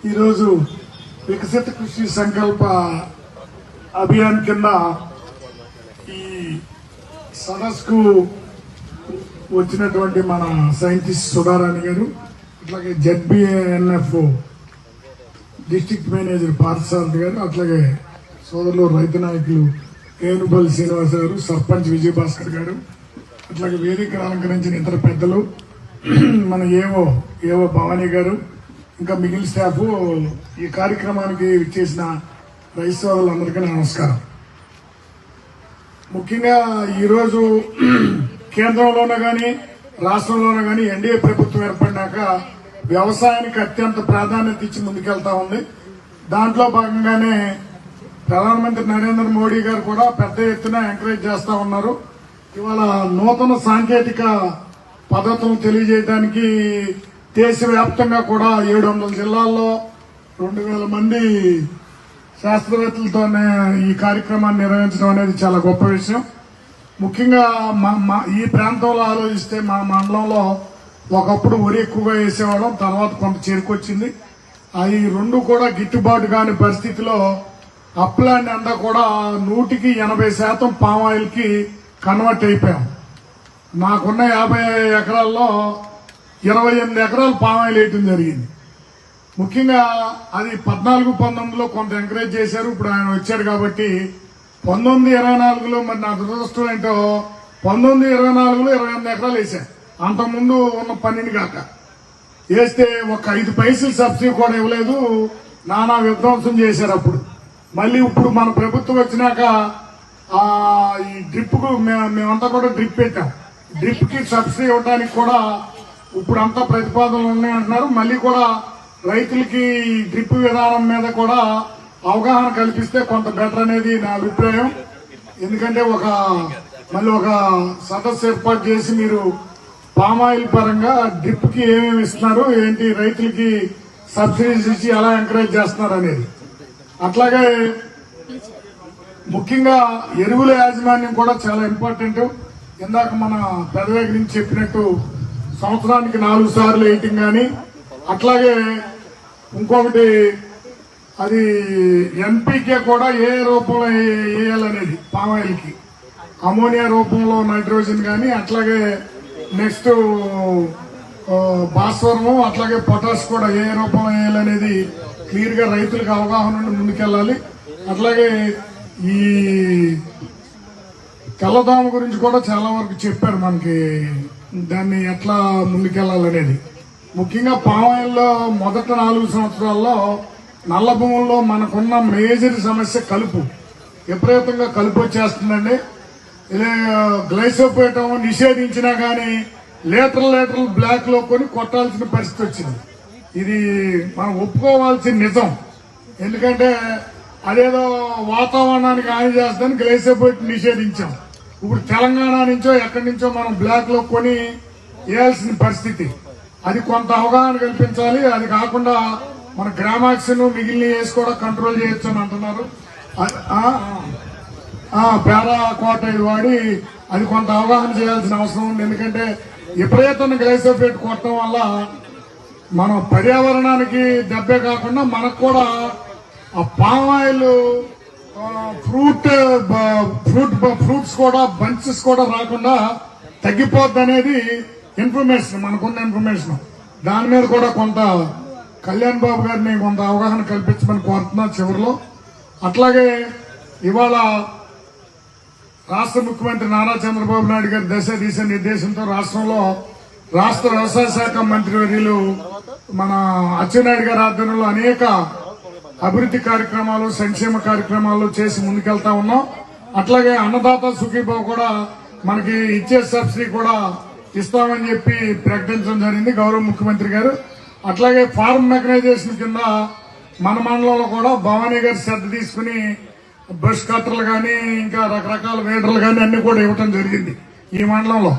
ఈరోజు వికసిత కృషి సంకల్ప అభియాన్ కింద ఈ సదస్సుకు వచ్చినటువంటి మన సైంటిస్ట్ సుధారాణి గారు అట్లాగే జెడ్బిఎన్ఎఫ్ డిస్టిక్ మేనేజర్ పార్థసారథి గారు అట్లాగే సోదరులు రైతు నాయకులు ఏనుపల్లి శ్రీనివాస్ గారు సర్పంచ్ విజయభాస్కర్ గారు అట్లాగే వేదికను అలంకరించిన ఇతర పెద్దలు మన ఏవో ఏవో భవానీ గారు ఇంకా మిగిలిన స్టాఫ్ ఈ కార్యక్రమానికి చేసిన రైతు సోదరులందరికీ నమస్కారం. ముఖ్యంగా ఈరోజు కేంద్రంలోనూ కానీ రాష్ట్రంలోనూ కానీ ఎన్డీఏ ప్రభుత్వం ఏర్పడినాక వ్యవసాయానికి అత్యంత ప్రాధాన్యత ఇచ్చి ముందుకెళ్తా ఉంది. దాంట్లో భాగంగానే ప్రధానమంత్రి నరేంద్ర మోడీ గారు కూడా పెద్ద ఎత్తున ఎంకరేజ్ చేస్తా ఉన్నారు. ఇవాళ నూతన సాంకేతిక పద్ధతులను తెలియజేయడానికి దేశవ్యాప్తంగా కూడా ఏడు వందల జిల్లాల్లో రెండు వేల మంది శాస్త్రవేత్తలతోనే ఈ కార్యక్రమాన్ని నిర్వహించడం అనేది చాలా గొప్ప విషయం. ముఖ్యంగా మా మా ఈ ప్రాంతంలో ఆలోచిస్తే మా మండలంలో ఒకప్పుడు వరి ఎక్కువగా వేసేవాళ్ళం తర్వాత కొంత చేరుకొచ్చింది. అవి రెండు కూడా గిట్టుబాటు కాని పరిస్థితిలో అప్లాండ్ అంతా కూడా నూటికి ఎనభై శాతం పామాయిల్కి కన్వర్ట్ అయిపోయాం. నాకున్న యాభై ఎకరాల్లో ఇరవై ఎనిమిది ఎకరాలు పామాయిల్ వేయటం జరిగింది. ముఖ్యంగా అది పద్నాలుగు పంతొమ్మిదిలో కొంత ఎంకరేజ్ చేశారు. ఇప్పుడు ఆయన వచ్చాడు కాబట్టి పంతొమ్మిది ఇరవై నాలుగులో మరి నా దురదృష్టం ఏంటో పంతొమ్మిది ఇరవై నాలుగులో ఇరవై ఎనిమిది ఎకరాలు వేశారు. అంతకుముందు ఉన్న పన్నెండు కాక. వేస్తే ఒక ఐదు పైసలు సబ్సిడీ కూడా ఇవ్వలేదు. నానా విధ్వంసం చేశారు అప్పుడు. మళ్ళీ ఇప్పుడు మన ప్రభుత్వం వచ్చినాక ఆ ఈ డ్రిప్కు మేమంతా కూడా డ్రిప్ పెట్టాం. డ్రిప్కి సబ్సిడీ ఇవ్వడానికి కూడా ఇప్పుడు అంతా ప్రతిపాదనలు ఉన్నాయంటున్నారు మళ్ళీ కూడా రైతులకి డ్రిప్ విధానం మీద కూడా అవగాహన కల్పిస్తే కొంత బెటర్ అనేది నా అభిప్రాయం. ఎందుకంటే ఒక మళ్ళీ ఒక సదస్సు ఏర్పాటు చేసి మీరు పామాయిల్ పరంగా డ్రిప్కి ఏమేమి ఇస్తున్నారు ఏంటి రైతులకి సబ్సిడీస్ ఇచ్చి ఎలా ఎంకరేజ్ చేస్తున్నారు అనేది. అట్లాగే ముఖ్యంగా ఎరువుల యాజమాన్యం కూడా చాలా ఇంపార్టెంట్. ఇందాక మన పెదవేగ నుంచి చెప్పినట్టు సంవత్సరానికి నాలుగు సార్లు వేయటం కానీ అట్లాగే ఇంకొకటి అది ఎంపీకే కూడా ఏ రూపంలో వేయాలనేది పామాయిల్కి. అమోనియా రూపంలో నైట్రోజన్ కానీ అట్లాగే నెక్స్ట్ భాస్వరము అట్లాగే పొటాష్ కూడా ఏ రూపంలో వేయాలనేది క్లియర్గా రైతులకు అవగాహన నుండి ముందుకెళ్ళాలి. అట్లాగే ఈ తెల్లదోమ గురించి కూడా చాలా వరకు చెప్పారు మనకి దాన్ని ఎట్లా ముందుకెళ్ళాలనేది ముఖ్యంగా పామాయిల్లో మొదట నాలుగు సంవత్సరాల్లో నల్ల భూముల్లో మనకున్న మేజర్ సమస్య కలుపు. విపరీతంగా కలుపు వచ్చేస్తుందండి. ఇలా గ్లైసోపేటం నిషేధించినా కానీ లీటర్ లీటర్లు బ్లాక్లో కొని కొట్టాల్సిన పరిస్థితి వచ్చింది. ఇది మనం ఒప్పుకోవాల్సిన నిజం. ఎందుకంటే అదేదో వాతావరణానికి హాని చేస్తుందని గ్లైసోపేట్ నిషేధించాం. ఇప్పుడు తెలంగాణ నుంచో ఎక్కడి నుంచో మనం బ్లాక్లో కొని వేయాల్సిన పరిస్థితి. అది కొంత అవగాహన కల్పించాలి. అది కాకుండా మన గ్రామాక్సిన్ మిగిలిన వేసి కూడా కంట్రోల్ చేయొచ్చు అని అంటున్నారు పేరా కోట ఇది వాడి అది కొంత అవగాహన చేయాల్సిన అవసరం ఉంది. ఎందుకంటే విపరీతంగా గ్లైసోఫేట్ కొట్టడం వల్ల మనం పర్యావరణానికి దెబ్బే కాకుండా మనకు కూడా ఆ పామ్ ఆయిల్ ఫ్రూట్ బ- ఫ్రూట్ బ- ఫ్రూట్స్ కూడా బంచెస్ కూడా రాకుండా తగ్గిపోద్ది అనేది ఇన్ఫర్మేషన్ మనకున్న ఇన్ఫర్మేషన్. దాని మీద కూడా కొంత కళ్యాణ్ బాబు గారిని కొంత అవగాహన కల్పించమని కోరుతున్నా చివరిలో. అట్లాగే ఇవాళ రాష్ట్ర ముఖ్యమంత్రి నారా చంద్రబాబు నాయుడు గారి దశ దిశ నిర్దేశంతో రాష్ట్రంలో రాష్ట్ర వ్యవసాయ శాఖ మంత్రి వర్యులు మన అచ్చెన్నాయుడు గారి ఆధ్వర్యంలో అనేక అభివృద్ధి కార్యక్రమాలు సంక్షేమ కార్యక్రమాలు చేసి ముందుకెళ్తా ఉన్నాం. అట్లాగే అన్నదాత సుఖీభావ కూడా మనకి ఇచ్చే సబ్సిడీ కూడా ఇస్తామని చెప్పి ప్రకటించడం జరిగింది గౌరవ ముఖ్యమంత్రి గారు. అట్లాగే ఫార్మ్ మెకనైజేషన్ కింద మన మండలంలో కూడా భవానీ గారి శ్రద్ధ తీసుకుని బ్రష్ కట్టర్లు కానీ ఇంకా రకరకాల వేటర్లు కానీ అన్ని కూడా ఇవ్వటం జరిగింది ఈ మండలంలో.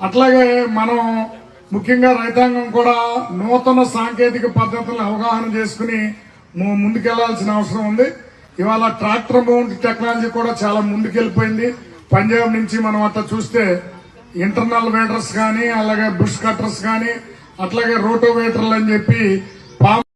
అట్లాగే మనం ముఖ్యంగా రైతాంగం కూడా నూతన సాంకేతిక పద్ధతులను అవగాహన చేసుకుని ము- ముందుకెళ్ళాల్సిన అవసరం ఉంది. ఇవాళ ట్రాక్టర్ మౌంట్ టెక్నాలజీ కూడా చాలా ముందుకెళ్ళిపోయింది పంజాబ్ నుంచి మనం అట్లా చూస్తే ఇంటర్నల్ వేటర్స్ కానీ అలాగే బుష్ కట్టర్స్ కానీ అట్లాగే రోటోవేటర్లు అని చెప్పి